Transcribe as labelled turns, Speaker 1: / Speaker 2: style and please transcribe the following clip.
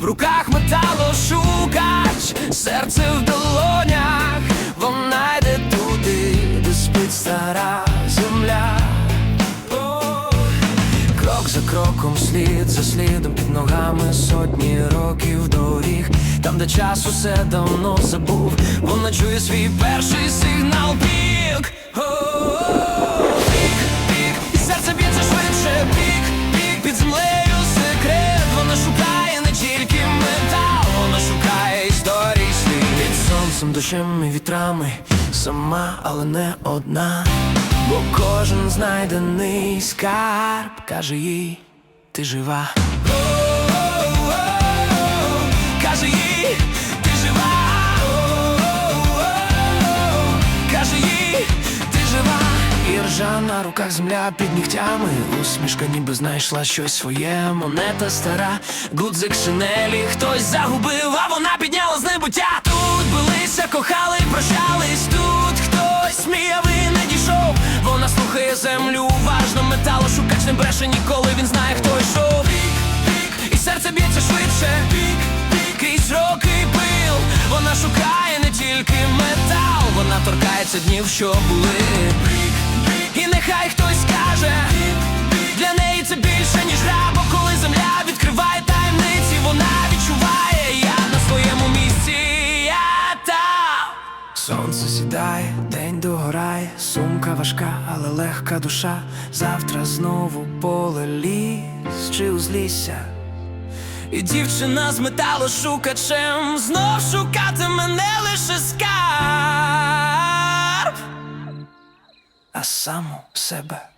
Speaker 1: в руках металошукач, серце в долонях, вона йде туди, де спить стара земля. Крок за кроком, слід за слідом, під ногами сотні років доріг. Там, де час усе давно забув, вона чує свій перший сигнал пік. Пік, пік, і серце б'ється швидше, пік, пік під землею. Сонцем, дощем і вітрами, сама, але не одна. Бо кожен знайдений скарб каже їй, ти жива. Каже їй, ти жива. Каже їй, ти жива. І на руках земля під нігтями. Усмішка ніби знайшла щось своє. Монета стара, гудзик шинелі. Хтось загубив, а вона підняла з небуття. Кохали, прощались. Тут хтось сміяв і не дійшов. Вона слухає землю уважно, металу шукач не бреше ніколи. Він знає, хто йшов. І серце б'ється швидше. Крізь роки пил. Вона шукає не тільки метал, вона торкається днів, що були. Сідає, день догорає, сумка важка, але легка душа. Завтра знову поле ліс чи узлісся. І дівчина з металошукачем знов шукатиме не лише скарб, а саму себе.